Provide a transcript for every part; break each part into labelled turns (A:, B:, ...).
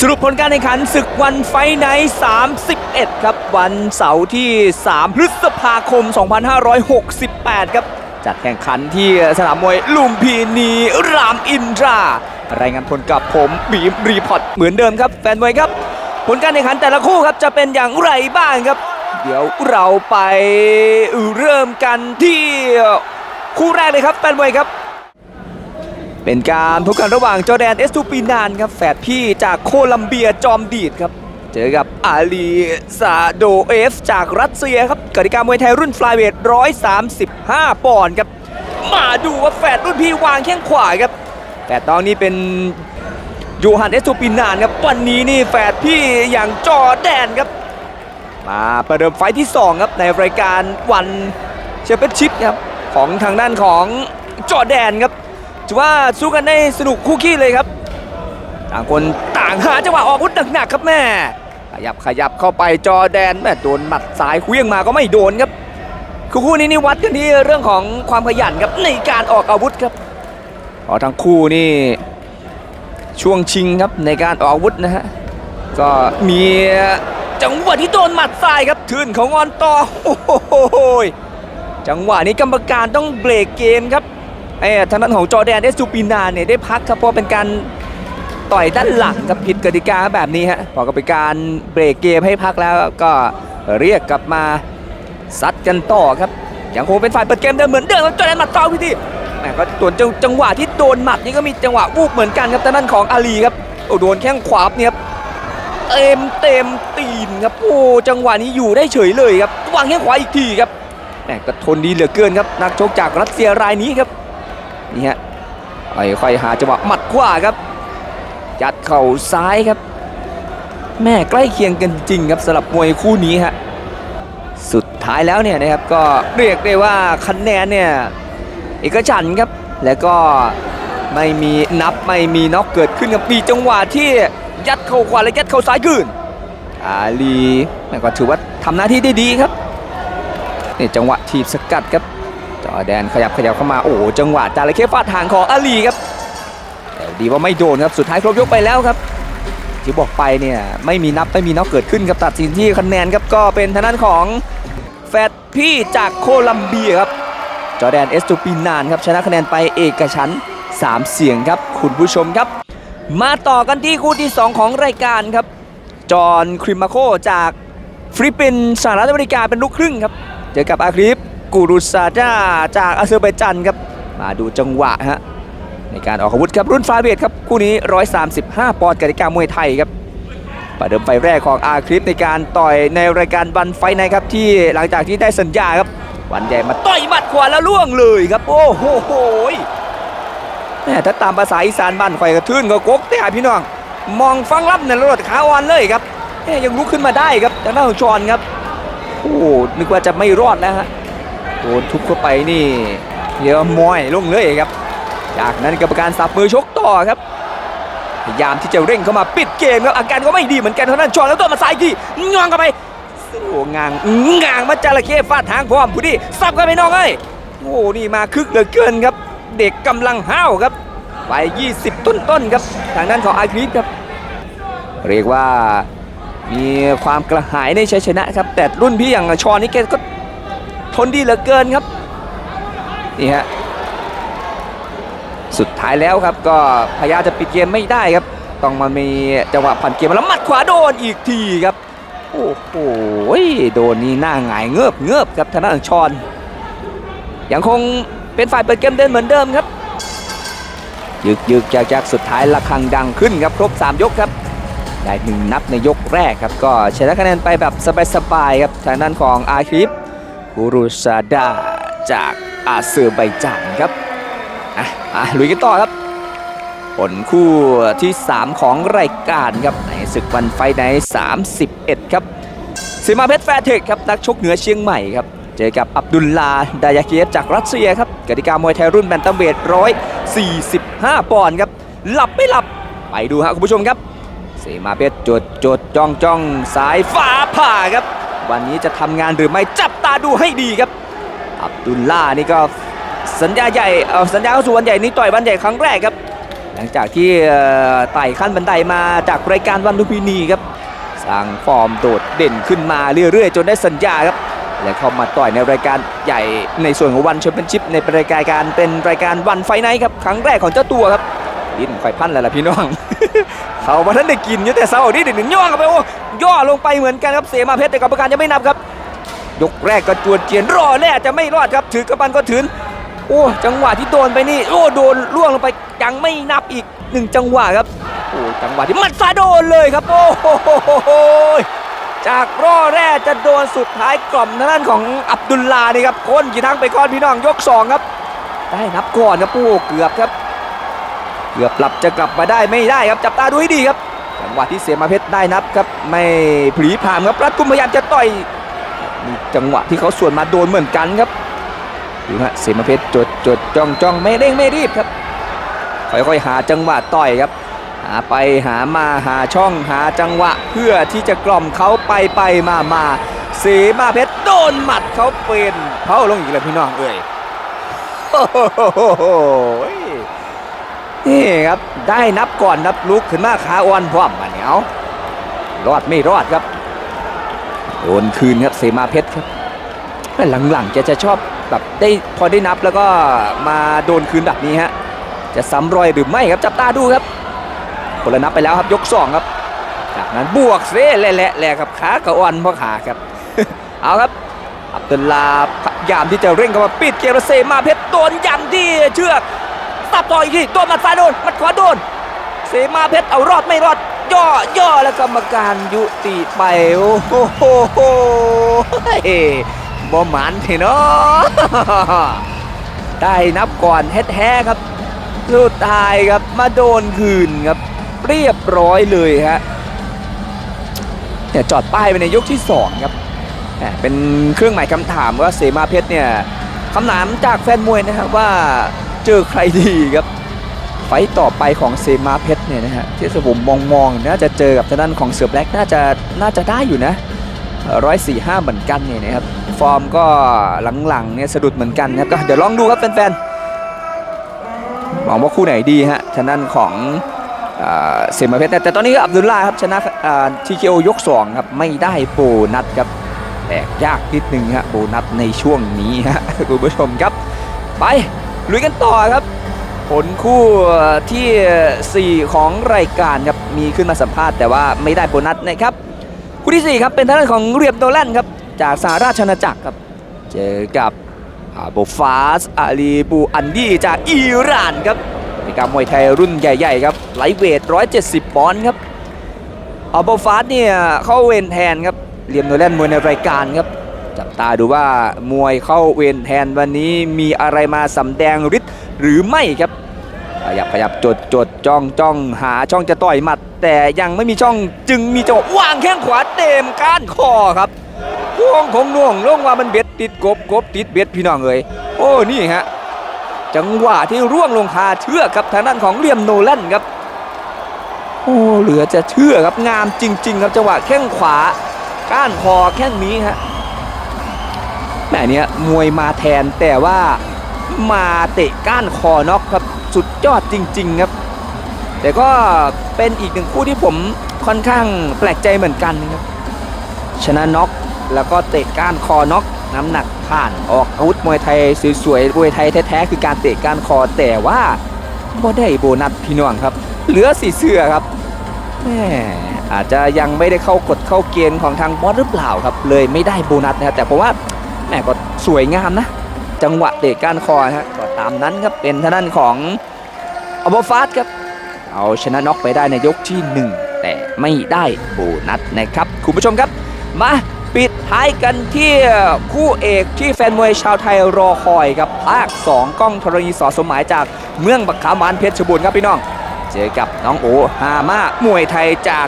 A: สรุปผลการแข่งขันศึกวันไฟไนท์31 ครับ วันเสาร์ที่ 3 พฤษภาคม 2568 ครับจัดแข่งขันที่สนามมวยลุมพินีรามอินทรารายงานผลกับผมบีมรีพอร์ตเหมือนเดิมครับ แฟนมวยครับ ผลการแข่งขันแต่ละคู่ครับจะเป็นอย่างไรบ้างครับ เดี๋ยวเราไปเริ่มกันที่คู่แรกเลยครับ แฟนมวยครับ เป็นการพบกันระหว่างจอแดนเอสตูปีนานครับแฝดพี่จากโคลัมเบียจอมดีดครับ เจอกับอาลีซาโดเอฟจากรัสเซียครับกติกามวยไทยรุ่นฟลายเวท 135 ปอนด์ครับ มาดูว่าแฝดรุ่นพี่วางแข้งขวาครับ แต่ตอนนี้เป็นยูฮันเอสตูปีนานครับ วันนี้นี่แฝดพี่อย่างจอแดนครับ มาประเดิมไฟที่ 2 ครับในรายการวันแชมเปนชิพครับของทางด้านของจอแดนครับ ถือว่าสู้กันได้สนุกคู่ขี้เลยครับ ต่างคนต่างหาจังหวะออกอาวุธหนักๆครับแม่ ขยับขยับเข้าไปจอแดนแม่โดนหมัดซ้ายเคลี้ยงมาก็ไม่โดนครับคือคู่นี้นี่วัดกันที่เรื่องของความขยันครับในการออกอาวุธครับพราะทั้งคู่นี่ช่วงชิงครับในการออกอาวุธนะฮะก็มีจังหวะที่โดนหมัดซ้ายครับทื่นของออนต่อโอ้โหจังหวะนี้กรรมการต้องเบรกเกมครับ ไอ้ทางด้านของจอแดนเอสซูปินาเนี่ยได้พักครับเพราะเป็นการต่อยด้านหลังกับผิดกติกาแบบนี้ฮะพอก็เป็นการเบรกเกมให้พักแล้วก็เรียกกลับมาซัดกันต่อครับยังคงเป็นฝ่ายเปิดเกมเดิมเหมือนเดิมครับจอแดนหมัดต่อพี่ที่แหมก็ตัวจังจังหวะที่โดนหมัดนี่ก็มีจังหวะวูบเหมือนกันครับทางด้านของอาลีครับโอ้โดนแข้งขวาเนี่ยครับเต็มเต็มตีนครับโอ้จังหวะนี้อยู่ได้เฉยเลยครับวางแข้งขวาอีกทีครับแหมก็ทนดีเหลือเกินครับนักชกจากรัสเซียรายนี้ครับ นี่ฮะค่อยๆหาจังหวะหมัดขวาครับยัดเข่าซ้ายครับ แม่ใกล้เคียงกันจริงครับสำหรับมวยคู่นี้ฮะสุดท้ายแล้วเนี่ยนะครับก็เรียกได้ว่าคะแนนเนี่ยเอกฉันท์ครับแล้วก็ไม่มีนับไม่มีน็อกเกิดขึ้นครับมีจังหวะที่ยัดเข่าขวาและยัดเข่าซ้ายคืนอาลีแม่ก็ถือว่าทำหน้าที่ได้ดีครับนี่จังหวะทีบสกัดครับ แดนขยับขยับเข้ามาโอ้โหจังหวะจาระเข้ฟาดทางของอาลีครับแต่ดีว่าไม่โดนครับสุดท้ายครบยกไปแล้วครับ ที่บอกไปเนี่ยไม่มีนับไม่มีน็อกเกิดขึ้นครับตัดสินที่คะแนนครับก็เป็นทางด้านของแฟดพี่จากโคลัมเบียครับจอแดนเอสตูปีนานครับชนะคะแนนไปเอกฉัน3 เสียงครับคุณผู้ชมครับ มาต่อกันที่คู่ที่ 2 ของรายการครับ จอห์นคริมมาโคจากฟิลิปปินส์สหรัฐอเมริกาเป็นลูกครึ่งครับ เจอกับอาคริฟ กูรุซาดาจากอาเซอร์ไบจันครับ มาดูจังหวะฮะในการออกอาวุธครับรุ่นฟาเบทครับคู่นี้ 135 ปอนด์กติกามวยไทยครับประเดิมไฟแรกของอาคลิปในการต่อยในรายการวันไฟในครับที่หลังจากที่ได้สัญญาครับวันใหญ่มาต่อยหมัดขวาแล้วล่วงเลยครับ โอ้โหแม่ถ้าตามภาษาอีสานบ้านข่อยกระทื่นก็กกแต่พี่น้อง มองฟังรับเนี่ยรถขาอ่อนเลยครับแม่ยังลุกขึ้นมาได้ครับทางด้านของชอนครับ โอ้นึกว่าจะไม่รอดแล้วฮะ โดนทุบเข้าไปนี่เยกว่ามอยลงเลยครับ จากนั้นกรรมการสับมือชกต่อครับพยายามที่จะเร่งเข้ามาปิดเกมครับอาการก็ไม่ดีเหมือนกันเท่านั้นชอนแล้วตัวมาซ้ายทีงองเข้าไปโอ้งางงางมาจระเข้ฟาดทางพร้อมผู้ดีสับกันไปน้องเอ้ยโอ้นี่มาคึกเหลือเกินครับ เด็กกำลังห้าวครับไป20 ต้นๆครับทางด้านของอาคริสครับ เรียกว่ามีความกระหายในชัยชนะครับ แต่รุ่นพี่อย่างชอนนี่แกก็ ทนดีเหลือเกินครับนี่ฮะสุดท้ายแล้วครับก็พยายามจะปิดเกมไม่ได้ครับ ต้องมามีจังหวะผ่านเกมแล้วมัดขวาโดนอีกทีครับโอ้โหโดนนี่หน้าหงายเงือบเงือบครับทางด้านของชอนยังคงเป็นฝ่ายเปิดเกมเดินเหมือนเดิมครับ ยึกยึกจากจากสุดท้ายระฆังดังขึ้นครับครบ 3 ยกครับได้หนึ่งนับในยกแรกครับ ก็ชนะคะแนนไปแบบสบายๆครับทางด้านของอาคิป กูรุซาดาจากอาเซอร์ไบจานครับอะอะลุยกันต่อครับ ผลคู่ที่ 3 ของรายการครับในศึกวันไฟใน 31 ครับซีมาเพชรแฟร์เทคครับนักชกเหนือเชียงใหม่ครับเจอกับอับดุลลาดายาเกียฟจากรัสเซียครับกติกามวยไทยรุ่นแบนตัมเวท145 ปอนด์ครับ หลับไม่หลับ ไปดูฮะคุณผู้ชมครับซีมาเพชรจดจดจ้องจ้องสายฟ้าผ่าครับ วันนี้จะทำงานหรือไม่จับ ดูให้ดีครับ อับดุลล่านี่ก็สัญญาใหญ่เออสัญญาเข้าสู่วันใหญ่นี้ต่อยวันใหญ่ครั้งแรกครับ หลังจากที่ไต่ขั้นบันไดมาจากรายการวันลุมพินีครับสร้างฟอร์มโดดเด่นขึ้นมาเรื่อยๆ จนได้สัญญาครับและเข้ามาต่อยในรายการใหญ่ในส่วนของวันแชมเปี้ยนชิพในรายการการเป็นรายการวันไฟไนท์ครับครั้งแรกของเจ้าตัวครับดิ้นไข่พันแล้วล่ะพี่น้อง เขามาท่านได้กินอยู่แต่เศร้าดิเดี๋ยวหนึ่งย่อกันไปโอ้ย่อลงไปเหมือนกันครับเสมาเพชรแต่กรรมการยังไม่นับครับ ยกแรกก็จวนเจียนรอแน่จะไม่รอดครับ ถือกระปันก็ถืนโอ้จังหวะที่โดนไปนี่โอ้โดนล่วงลงไปยังไม่นับอีกหนึ่งจังหวะครับโอ้จังหวะที่มัดซาโดนเลยครับ โอ้โหจากรอแรกจะโดนสุดท้ายกล่อมทางด้านของอับดุลลานี่ครับโคนกี่ทั้งไปก้อนพี่น้องยกสองครับ ได้นับก่อนครับโอ้เกือบครับ เกือบหลับจะกลับมาได้ไม่ได้ครับจับตาดูให้ดีครับจังหวะที่เสียมาเพชรได้นับครับ ไม่ผลีผามครับรัดกุมพยายามจะต่อย มีจังหวะที่เขาส่วนมาโดนเหมือนกันครับดูฮะเสมาเพชรจดจดจ้องจ้องไม่เร่งไม่รีบครับ ค่อยๆหาจังหวะต่อยครับ หาไปหามาหาช่องหาจังหวะ เพื่อที่จะกล่อมเขาไปไปมามาเสมาเพชรโดนหมัดเขาเป็นเผาลงอีกแล้วพี่น้องเอ้ยโอ้โหนี่ครับได้นับก่อนนับลุกขึ้นมาขาอ่อนพร้อมมาเหนียวรอดไม่รอดครับ โดนคืนครับเสมาเพชรครับแต่หลังๆจะจะชอบแบบได้พอได้นับแล้วก็มาโดนคืนแบบนี้ฮะจะซ้ำรอยหรือไม่ครับจับตาดูครับคนละนับไปแล้วครับยกสองครับจากนั้นบวกเซ่แหละแหละครับขากระอ่อนพราะขาครับ เอาครับอับดุลลาพยายามที่จะเร่งเข้ามาปิดเกมแล้วเซมาเพชรโดนยำที่เชือกสับต่ออีกทีโดนมัดซ้ายโดนมัดขวาโดนเสมาเพชรเอารอดไม่รอด ย่อย่อแล้วกรรมการยุติไป โอ้โหเฮ้ยบ่หมันเถอะเนาะได้นับก่อนแท้ๆครับสุดท้ายครับมาโดนคืนครับเรียบร้อยเลยฮะเนี่ยจอดป้ายไปในยกที่ 2 ครับเป็นเครื่องหมายคำถามว่าเสมาเพชรเนี่ยคำถามจากแฟนมวยนะครับว่าเจอใครดีครับ ไฟต่อไปของเซมาเพชรเนี่ยนะฮะที่ผมมองมองๆน่าจะเจอกับทางด้านของเสือแบล็กน่าจะน่าจะได้อยู่นะร้อยสี่ห้าเหมือนกันเนี่ยนะครับฟอร์มก็หลังๆเนี่ยสะดุดเหมือนกันนะครับก็เดี๋ยวลองดูครับแฟนๆหวังว่าคู่ไหนดีฮะทางด้านของเซมาเพชรแต่ตอนนี้อับดุลลาครับชนะทีเคโอยก2ครับไม่ได้โบนัสครับแตกยากนิดนึงฮะโบนัสในช่วงนี้ฮะคุณผู้ชมครับ ไปลุยกันต่อครับ ผลคู่ที่ 4 ของรายการครับมีขึ้นมาสัมภาษณ์แต่ว่าไม่ได้โบนัสนะครับคู่ที่ 4 ครับเป็นทางด้านของเรียบโดแลนครับจากสหราชอาณาจักรครับเจอกับอาโบฟาสอาลีบูอันดี้จากอิหร่านครับในการมวยไทยรุ่นใหญ่ๆครับไลท์เวท 170 ปอนด์ครับอาโบฟาสเนี่ยเข้าเวนแทนครับเรียมโดแลนมวยในรายการครับจับตาดูว่ามวยเข้าเวนแทนวันนี้มีอะไรมาสำแดงฤทธิ์ หรือไม่ครับขยับขยับจดจดจ้องจ้องหาช่องจะต่อยหมัด แต่ยังไม่มีช่องจึงมีจังหวะวางแข้งขวาเต็มก้านคอครับพ่วงของน่วงลงว่ามันเบ็ดติดกบกบติดเบ็ดพี่น้องเอ้ยโอ้นี่ฮะจังหวะที่ร่วงลงคาเชือกครับทางด้านของเลียมโนแลนครับโอ้เหลือจะเชื่อครับงามจริง ๆ ครับจังหวะแข้งขวาก้านคอแข้งนี้ฮะแม่เนี้ยมวยมาแทนแต่ว่า มาเตะก้านคอน็อกครับสุดยอดจริง ๆ ครับ แต่ก็เป็นอีกหนึ่งคู่ที่ผมค่อนข้างแปลกใจเหมือนกันนะครับชนะน็อกแล้วก็เตะก้านคอน็อกน้ำหนักผ่านออกอาวุธมวยไทยสวยๆมวยไทยแท้ๆคือการเตะก้านคอแต่ว่าบ่ได้โบนัสพี่น้องครับ เหลือสีเสื้อครับแหม่อาจจะยังไม่ได้เข้ากฎเข้าเกณฑ์ของทางบอสหรือเปล่าครับ เลยไม่ได้โบนัสนะครับแต่ผมว่าแหมก็สวยงามนะ จังหวะเตะก้านคอฮะก็ตามนั้นครับเป็นทางด้านของอัลบฟาสครับเอาชนะน็อกไปได้ในยกที่ 1 แต่ไม่ได้โบนัสนะครับคุณผู้ชมครับ มาปิดท้ายกันที่คู่เอกที่แฟนมวยชาวไทยรอคอยครับภาค 2กล้องธรณีสอสมหมายจากเมืองบักขามานเพชรบูรณ์ครับพี่น้อง เจอกับน้องโอฮามามวยไทยจาก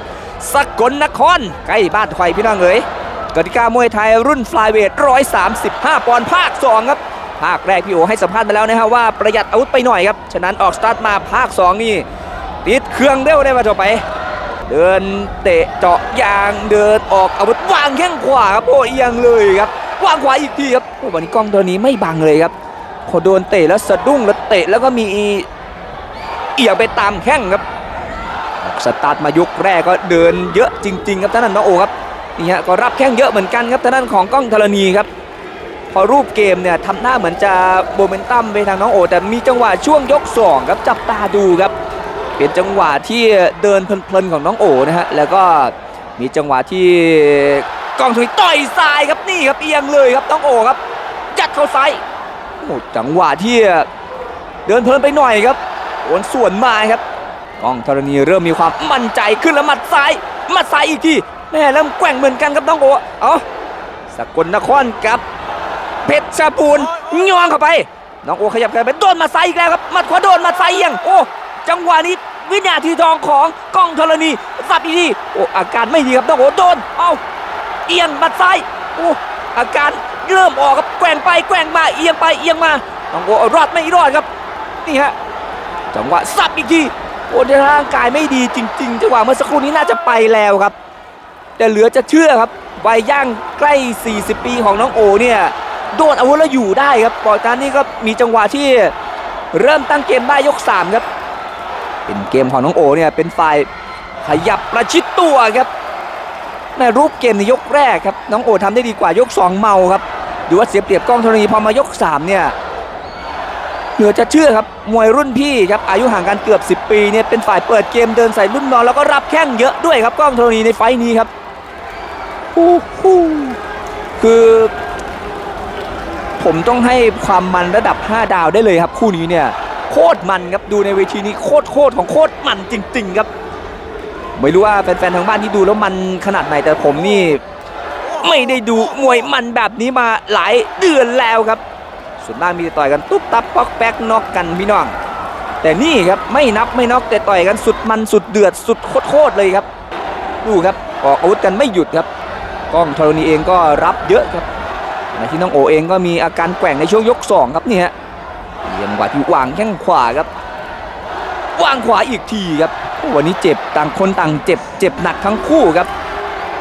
A: สกลนครใกล้บ้านไทยพี่น้องเอ๋ยกติกามวยไทยรุ่นฟลายเวท135 ปอนด์ภาค 2 ครับ ภาคแรกพี่โอให้สัมภาษณ์มาแล้วนะครับว่าประหยัดอาวุธไปหน่อยครับฉะนั้นออกสตาร์ทมาภาค 2 นี่ ติดเครื่องเร็วได้มาต่อไป เดินเตะเจาะยางเดินออกอาวุธวางแข้งขวาครับโอ้เอียงเลยครับวางขวาอีกทีครับโอ้วันนี้กล้องตัวนี้ไม่บังเลยครับพอโดนเตะแล้วสะดุ้งแล้วเตะแล้วก็มีเอียงไปตามแข้งครับสตาร์ทมายกแรกก็เดินเยอะจริง ๆ ครับท่านนั้นน้องโอครับนี่ฮะก็รับแข้งเยอะเหมือนกันครับท่านนั้นของกล้องธรณีครับ พอรูปเกมเนี่ยทำหน้าเหมือนจะโมเมนตัมไปทางน้องโอ แต่มีจังหวะช่วงยกสองครับจับตาดูครับ เป็นจังหวะที่เดินเพลินๆของน้องโอนะฮะแล้วก็มีจังหวะที่กองธรณีต่อยซ้ายครับนี่ครับเอียงเลยครับน้องโอครับยัดเข้าซ้ายโอ้จังหวะที่เดินเพลินไปหน่อยครับโอนส่วนมาครับกองธรณีเริ่มมีความมั่นใจขึ้นแล้วหมัดซ้ายหมัดซ้ายอีกทีแม่เริ่มแกว่งเหมือนกันครับน้องโอเอาสกลนครกับ เพชรชบูรณ์ย่องเข้าไป น้องโอขยับกันไปโดนมัดซ้ายอีกแล้วครับมัดขวาโดนมัดซ้ายเอียงโอ้จังหวะนี้วินาทีทองของกล้องธรณีสับอีกทีโอ้อาการไม่ดีครับน้องโอโดนเอาเอียงมัดไซโอ้อาการเริ่มออกครับแกว่งไปแกว่งมาเอียงไปเอียงมาน้องโอรอดไม่รอดครับนี่ฮะจังหวะสับอีกทีโอ้ร่างกายไม่ดีจริงๆจังหวะเมื่อสักครู่นี้น่าจะไปแล้วครับ แต่เหลือจะเชื่อครับวัยย่างใกล้ 40 ปีของน้องโอเนี่ย โดนอาวุธแล้วอยู่ได้ครับปอยตานนี่ก็มีจังหวะที่เริ่มตั้งเกมได้ยก 3 ครับ เป็นเกมของน้องโอเนี่ยเป็นฝ่ายขยับประชิดตัวครับในรูปเกมในยกแรกครับน้องโอทำได้ดีกว่ายก 2 เมาครับดูว่าเสียเปรียบกล้องธรณีพอมายก 3 เนี่ยเหลือจะเชื่อครับมวยรุ่นพี่ครับอายุห่างกันเกือบ 10 ปีเนี่ยเป็นฝ่ายเปิดเกมเดินใส่รุ่นน้องแล้วก็รับแข้งเยอะด้วยครับกล้องธรณีในไฟท์นี้ครับโอ้โหคือ ผมต้องให้ความมันระดับ 5 ดาวได้เลยครับ คู่นี้เนี่ยโคตรมันครับดูในเวทีนี้โคตรโคตรของโคตรมันจริง ๆ ครับ ไม่รู้ว่าแฟนๆทางบ้านที่ดูแล้วมันขนาดไหนแต่ผมนี่ ไม่ได้ดูมวยมันแบบนี้มาหลายเดือนแล้วครับ ส่วนมากมีต่ต่อยกันตุ๊บตับปอกแป๊กนอกกันพี่น้อง แต่นี่ครับไม่นับไม่นอกแต่ต่อยกันสุดมันสุดเดือดสุดโคตรเลยครับ ดูครับออกอาวุธกันไม่หยุดครับกล้องธรณีเองก็รับเยอะครับ ขณะที่น้องโอเองก็มีอาการแกว่งในช่วงยกสองครับนี่ฮะเยี่ยมกว่าที่วางแข้งขวาครับวางขวาอีกทีครับวันนี้เจ็บต่างคนต่างเจ็บเจ็บหนักทั้งคู่ครับ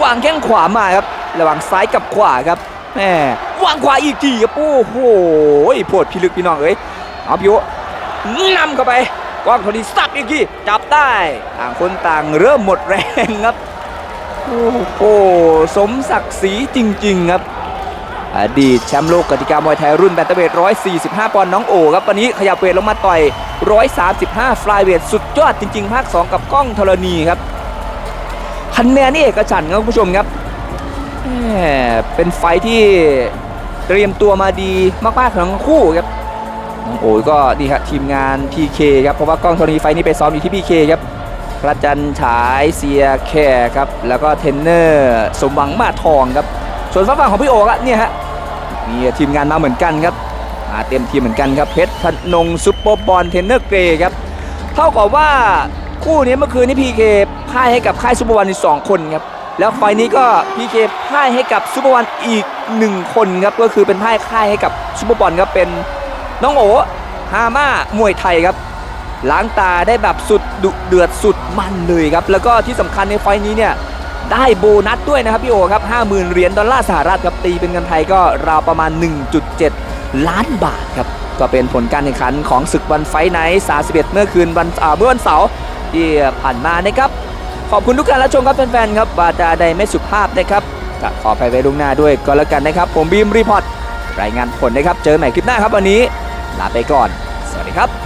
A: วางแข้งขวามาครับ ระหว่างซ้ายกับขวาครับแหมวางขวาอีกทีครับโอ้โหโพดพิลึกพี่น้องเอ้ยเอาพี่โอนำเข้าไปกล้องทนีสับอีกทีจับได้ต่างคนต่างเริ่มหมดแรงครับโอ้โหสมศักดิ์ศรีจริง ๆ ครับ อดีตแชมป์โลกกติกามวยไทยรุ่นแบนเตอร์เวท145 ปอนด์น้องโอครับวันนี้ขยับเวทลงมาต่อย 135 ฟลายเวทสุดยอดจริง ๆ ภาค 2 กับกล้องธรณีครับคะแนนนี่เอกฉันครับคุณผู้ชมครับเป็นไฟที่เตรียมตัวมาดีมากๆทั้งคู่ครับน้องโอ๋ก็นี่ครับทีมงาน PK ครับเพราะว่ากล้องโทรณีไฟนี้ไปซ้อมอยู่ที่ PK ครับพระจันฉายเสียแค่ครับแล้วก็เทนเนอร์สมหวังมาทองครับส่วนฝั่งฝั่งของพี่โอ๋ก็เนี่ยฮะ มีทีมงานมาเหมือนกันครับมาเต็มทีมเหมือนกันครับเพชรพนงซุปเปอร์บอลเทนเนอร์เกรครับเท่ากับว่าคู่นี้เมื่อคืนนี้ PK พ่ายให้กับค่ายซุปเปอร์วันอีกสองคนครับแล้วไฟล์นี้ก็พีเคพ่ายให้กับซูเปอร์วันอีกหนึ่งคนครับก็คือเป็นพ่ายค่ายให้กับซูเปอร์บอลครับเป็นน้องโอฮาม่ามวยไทยครับล้างตาได้แบบสุดดุเดือดสุดมันเลยครับแล้วก็ที่สำคัญในไฟล์นี้เนี่ย ได้โบนัสด้วยนะครับพี่โอครับ 50,000 เหรียญดอลลาร์สหรัฐครับตีเป็นเงินไทยก็ราวประมาณ 1.7 ล้านบาทครับ ก็เป็นผลการแข่งขันของศึกวันไฟไนท์31 เมื่อคืนวันเมื่อวันเสาร์ที่ผ่านมานะครับ ขอบคุณทุกการรับชมครับแฟนๆครับวาจาใดไม่สุภาพนะครับขออภัยไว้ล่วงหน้าด้วยก็แล้วกันนะครับ ผมบีมรีพอร์ตรายงานผลนะครับ เจอใหม่คลิปหน้าครับวันนี้ ลาไปก่อน สวัสดีครับ